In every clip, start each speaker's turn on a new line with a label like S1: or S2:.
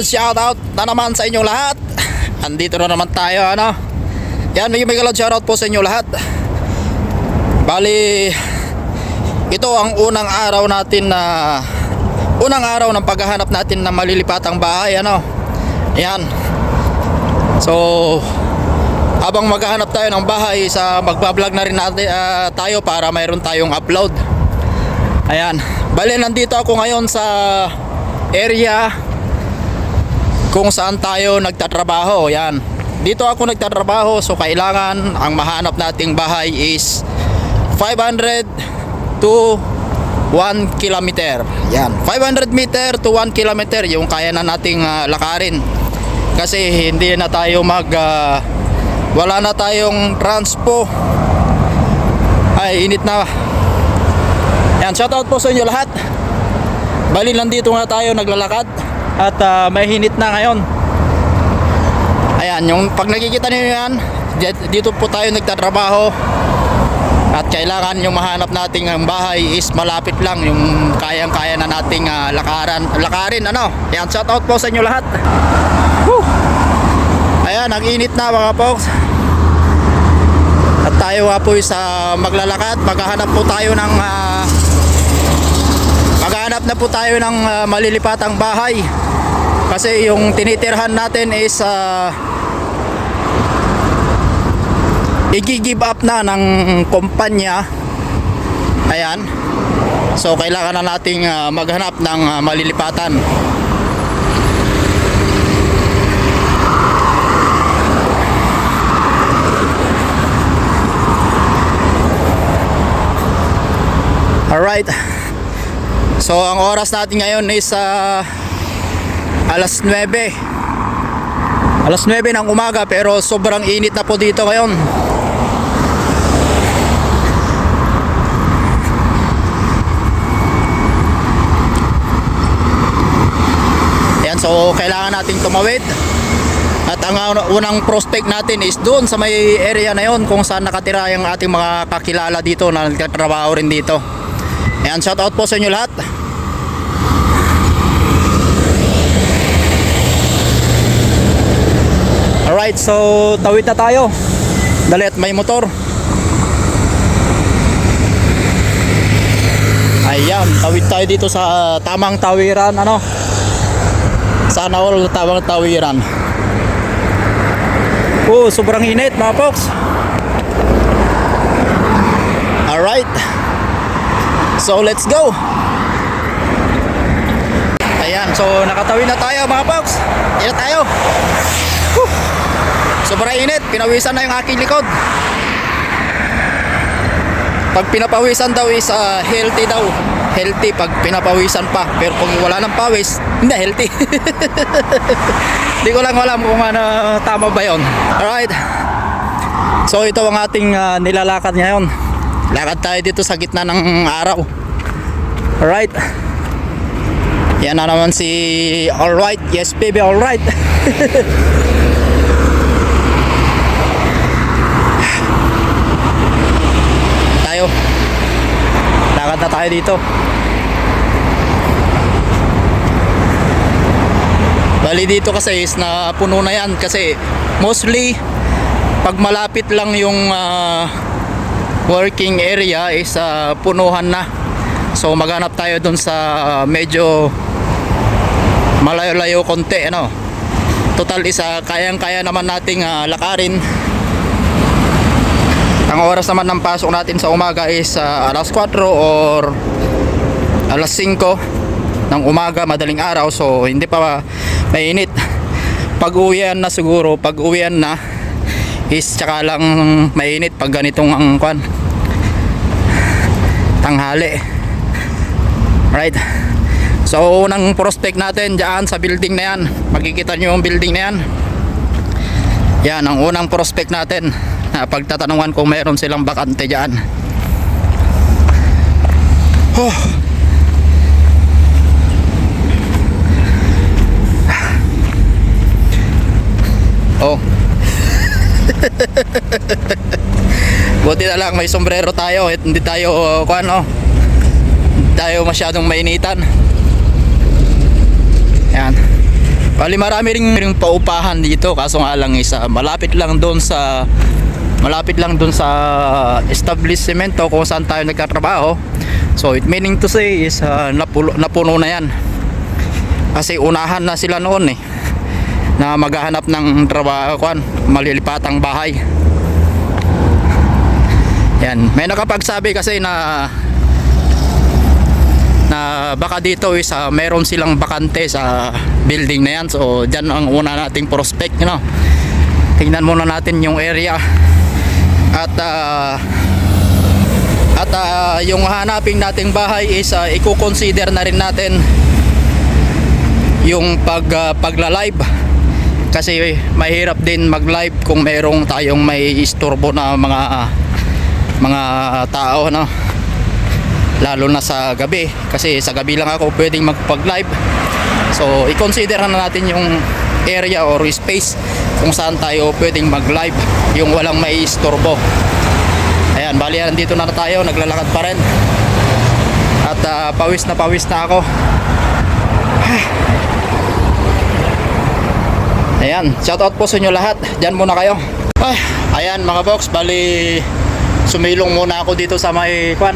S1: Yun, shoutout na naman sa inyo lahat. Andito na naman tayo, ano. Yan, may megalod shoutout po sa inyo lahat. Bali, ito ang unang araw natin na unang araw ng paghahanap natin ng malilipatang bahay, ano. Yan. So, habang maghahanap tayo ng bahay sa magbablog na rin natin ah, tayo para mayroon tayong upload. Ayan. Bali, nandito ako ngayon sa area kung saan tayo nagtatrabaho. Yan. Dito ako nagtatrabaho so kailangan ang mahanap nating bahay is 500 to 1 kilometer. Yan. 500 meter to 1 kilometer yung kaya na nating ah, lakarin. Kasi hindi na tayo mag ah, wala na tayong transpo. Ay, init na. Yan, shoutout po sa inyo lahat. Bali nandito nga tayo naglalakad at ah, may hinit na ngayon. Ayan, yung pag nakikita niyo yan, di- dito po tayo nagtatrabaho. At kailangan yung mahanap nating ang bahay is malapit lang yung kayang-kaya na nating ah, lakaran, lakarin ano. Ayan, shoutout po sa inyo lahat. Whew. Ayan, ang init na mga folks. At tayo nga po sa maglalakad, maghahanap po tayo ng ah, Maghanap na po tayo ng ah, malilipatang bahay. Kasi yung tinitirhan natin is uh, i-give up na ng kumpanya. Ayan. So kailangan na nating ah, maghanap ng ah, malilipatan. Alright. So ang oras natin ngayon is ah, alas 9. Alas 9 ng umaga pero sobrang init na po dito ngayon. Yan so kailangan nating tumawid. At ang uh, unang prospect natin is doon sa may area na yon kung saan nakatira yung ating mga kakilala dito na nagtatrabaho rin dito. Ayan, shout out po sa inyo lahat. Alright, so tawid na tayo. Dalit, may motor. Ayan, tawid tayo dito sa tamang tawiran, ano? Sana all tamang tawiran. Oh, sobrang init mga folks. Alright. So let's go. Ayan, so nakatawid na tayo mga folks. Ayan tayo. Sobrang init, pinawisan na yung aking likod. Pag pinapawisan daw is ah, healthy daw. Healthy pag pinapawisan pa. Pero pag wala ng pawis, hindi healthy. Hindi ko lang alam kung ano tama ba yon. Alright. So ito ang ating ah, nilalakad ngayon. Lakad tayo dito sa gitna ng araw. Alright. Yan na naman si Alright. Yes baby, alright. tayo. Lakad na tayo dito. Bali dito kasi is na puno na yan kasi mostly pag malapit lang yung ah, working area is ah, punuhan na. So maghanap tayo dun sa ah, medyo malayo-layo konti ano. Total isa kayang-kaya naman nating ah, lakarin. Ang oras naman ng pasok natin sa umaga is ah, alas 4 or alas 5 ng umaga, madaling araw. So hindi pa mainit. Pag uwian na siguro, pag uwian na is tsaka lang mainit pag ganitong ang kwan. Tanghali. Right. So unang prospect natin diyan sa building na yan. Makikita nyo yung building na yan. Yan ang unang prospect natin na pagtatanungan kung mayroon silang bakante diyan. Oh. Oh. Buti na lang may sombrero tayo at hindi tayo uh, kung ano, hindi tayo masyadong mainitan. Yan. Bali marami ring, ring paupahan dito kaso nga lang isa malapit lang doon sa malapit lang doon sa establishment kung saan tayo nagtatrabaho. So it meaning to say is uh, napulo, napuno na yan. Kasi unahan na sila noon eh na maghahanap ng trabaho kwan, malilipatang bahay. Yan, may nakapagsabi kasi na na baka dito is uh, meron silang bakante sa building na yan. So diyan ang una nating prospect, you know. Tingnan muna natin yung area. At uh, at uh, yung hanaping nating bahay is uh, i-consider na rin natin yung pag uh, pagla-live. Kasi mahirap din mag-live kung merong tayong may istorbo na mga uh, mga tao no? Lalo na sa gabi. Kasi sa gabi lang ako pwedeng magpag-live. So i-consider na natin yung area or space kung saan tayo pwedeng mag-live yung walang may istorbo ayan bali nandito na tayo naglalakad pa rin at ah, pawis na pawis na ako Ayan, shoutout po sa inyo lahat. Diyan muna kayo. Ay, ayan mga box, bali sumilong muna ako dito sa may kwan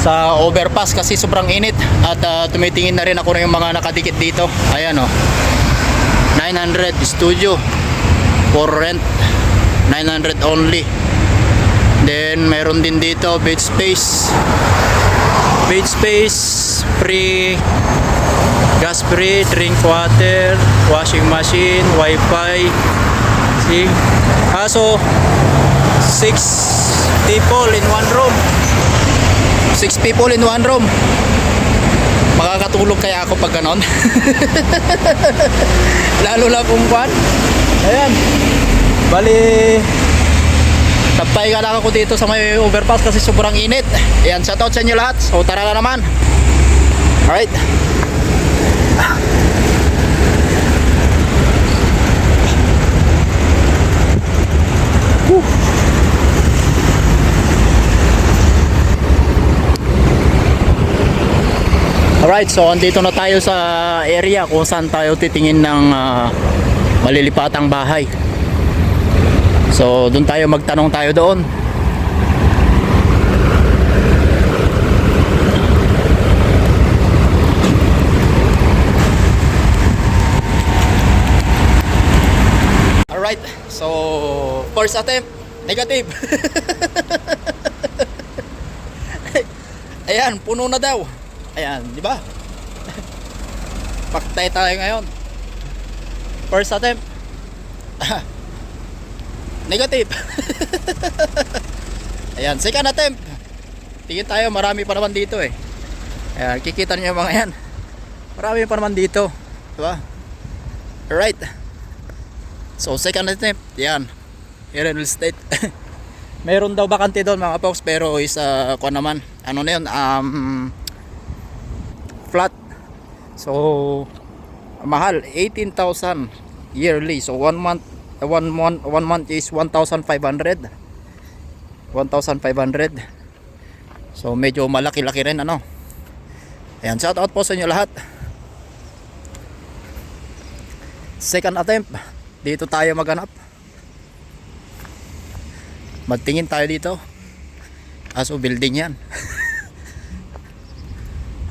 S1: sa overpass kasi sobrang init at ah, tumitingin na rin ako ng mga nakadikit dito. Ayan oh. 900 studio for rent. 900 only. Then meron din dito bed space. Bed space free gas free, drink water, washing machine, wifi. See? Kaso, 6 people in one room. 6 people in one room. Makakatulog kaya ako pag ganon? Lalo na kung. Ayan. Bali, ka lang ako dito sa may overpass kasi sobrang init. Ayan, shoutout sa inyo lahat. So tara na naman. Alright. Alright, so andito na tayo sa area kung saan tayo titingin ng ah, malilipatang bahay. So, doon tayo magtanong tayo doon. Alright, so first attempt, negative. Ayan, puno na daw. Ayan, di ba? Paktay tayo ngayon. First attempt. Negative. Ayan, second attempt. Tingin tayo, marami pa naman dito eh. Ayan, kikita niyo mga yan. Marami pa naman dito. Di ba? Alright. So, second attempt. Yan. Here in real estate. Meron daw bakante doon mga folks pero is uh, kuha naman. Ano na yun? Um. So, mahal. 18,000 yearly. So, one month one month one month is 1,500 1,500 so medyo malaki-laki rin ano? Ayan shout out po sa inyo lahat. Second attempt dito tayo maghanap. Magtingin tayo dito. Aso building yan.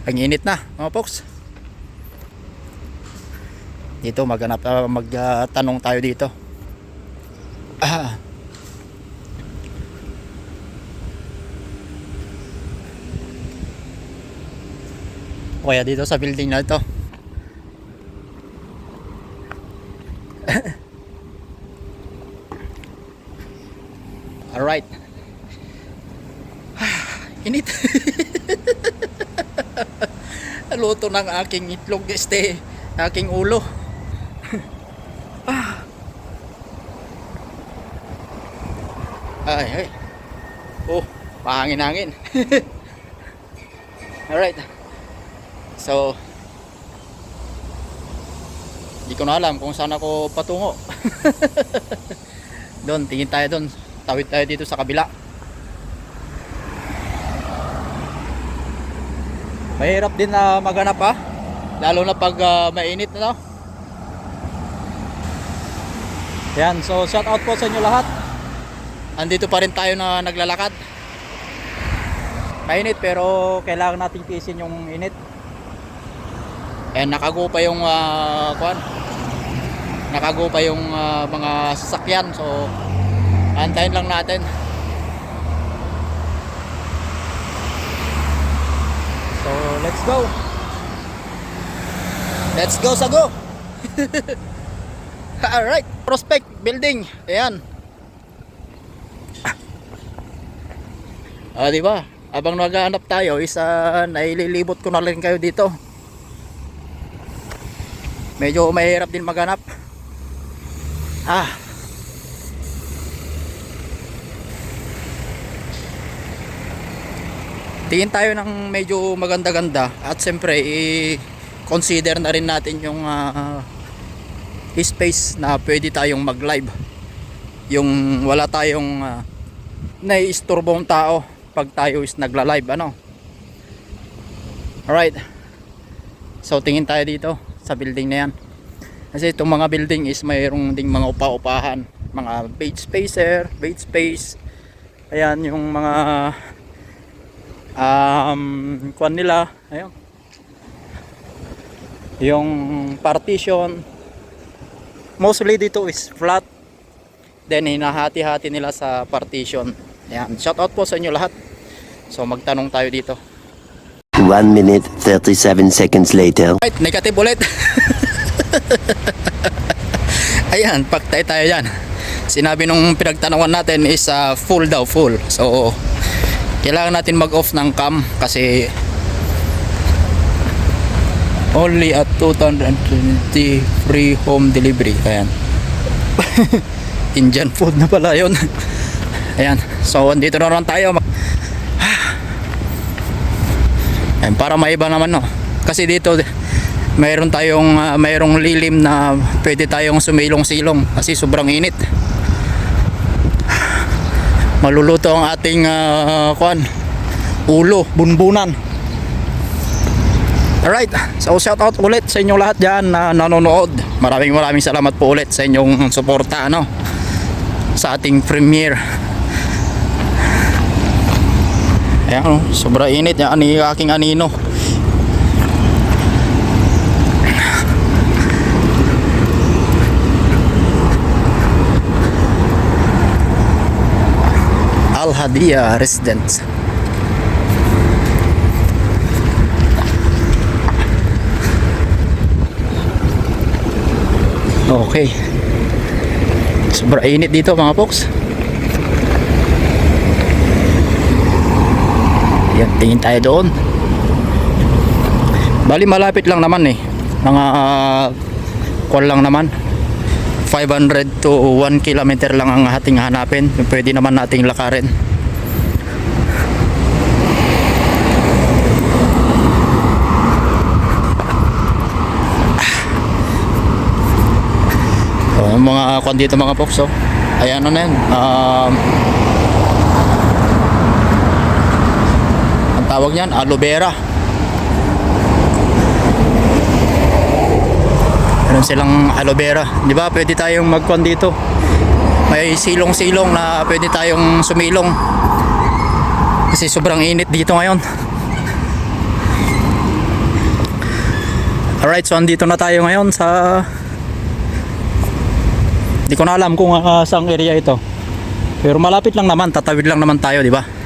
S1: Ang init na mga folks dito maghanap uh, magtanong tayo dito. Ah. Kaya dito sa building na ito. Alright Init. Luto ng aking itlog este aking ulo Ay, ay. Oh, pahangin-hangin. Alright. So, hindi ko na alam kung saan ako patungo. doon, tingin tayo doon. Tawid tayo dito sa kabila. Mahirap din na maghanap ha. Lalo na pag ah, mainit na no? Yan, so shout out po sa inyo lahat. Andito pa rin tayo na naglalakad. Mainit pero kailangan nating tiisin yung init. And nakago pa yung uh, kwan. Nakago pa yung ah, mga sasakyan. So antayin lang natin. So let's go. Let's go sa go. Alright, Prospect Building. Ayan. Ah, di ba? Abang naghahanap tayo, isa naililibot ko na rin kayo dito. Medyo mahirap din maghanap. Ah. Tingin tayo ng medyo maganda-ganda at siyempre i-consider na rin natin yung ah, space na pwede tayong mag-live. Yung wala tayong uh, naiisturbong tao pag tayo is nagla-live ano. Alright. So tingin tayo dito sa building na yan. Kasi itong mga building is mayroong ding mga upa-upahan, mga bait spacer, bait space. Ayan yung mga um kuan nila, ayun. Yung partition mostly dito is flat. Then hinahati-hati nila sa partition. Ayan, shout out po sa inyo lahat. So magtanong tayo dito.
S2: 1 minute 37 seconds later.
S1: Right, negative ulit. Ayan, paktay tayo yan. Sinabi nung pinagtanungan natin is uh, full daw, full. So, kailangan natin mag-off ng cam kasi only at 220 free home delivery. Ayan. Indian food na pala yun. Ayan. So, andito na naman tayo. Ayan, para maiba naman no. Kasi dito mayroon tayong ah, mayroong lilim na pwede tayong sumilong-silong kasi sobrang init. Maluluto ang ating uh, kwan ulo, bunbunan. Alright, so shout out ulit sa inyong lahat dyan na nanonood. Maraming maraming salamat po ulit sa inyong suporta ano, sa ating premiere. Ayan, oh, sobra init yan ni aking anino. Al Hadia Residence. Okay. Sobra init dito mga folks. Yan, tingin tayo doon. Bali malapit lang naman eh. Mga uh, kwan lang naman. 500 to 1 kilometer lang ang ating hanapin. Pwede naman nating lakarin. So, yung mga kwan dito mga folks, oh. Ayan ano na yan. Um, ang tawag niyan, aloe vera. Meron silang aloe vera. Di ba? Pwede tayong magkwan dito. May silong-silong na pwede tayong sumilong. Kasi sobrang init dito ngayon. Alright, so andito na tayo ngayon sa Di ko na alam kung uh, saang area ito. Pero malapit lang naman, tatawid lang naman tayo, di ba?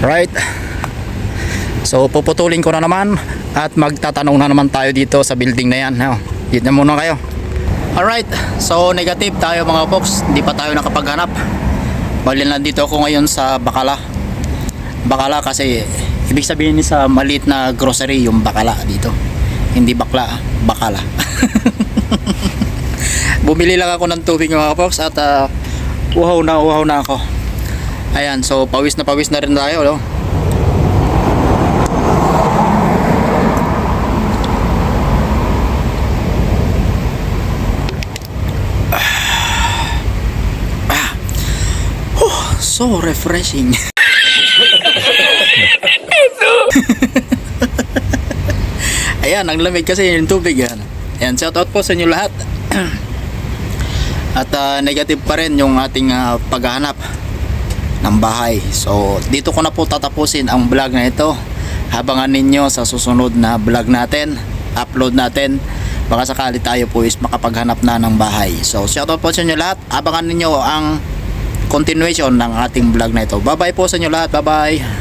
S1: Right. So puputulin ko na naman at magtatanong na naman tayo dito sa building na yan. No? Dito na muna kayo. Alright, so negative tayo mga folks. Hindi pa tayo nakapaghanap. Bali na dito ako ngayon sa Bakala. Bakala kasi ibig sabihin sa maliit na grocery yung Bakala dito. Hindi bakla, Bakala. Bumili lang ako ng tubig mga folks at uh, uhaw na uhaw na ako. Ayan, so pawis na pawis na rin tayo, no? Ah. Oh, so refreshing. Ayan, ang lamig kasi yung tubig yan. Ayan, shout out po sa inyo lahat. At ah, negative pa rin yung ating ah, paghahanap ng bahay. So dito ko na po tatapusin ang vlog na ito. Habangan ninyo sa susunod na vlog natin, upload natin. Baka sakali tayo po is makapaghanap na ng bahay. So shoutout po sa inyo lahat. Abangan ninyo ang continuation ng ating vlog na ito. Bye bye po sa inyo lahat. Bye bye.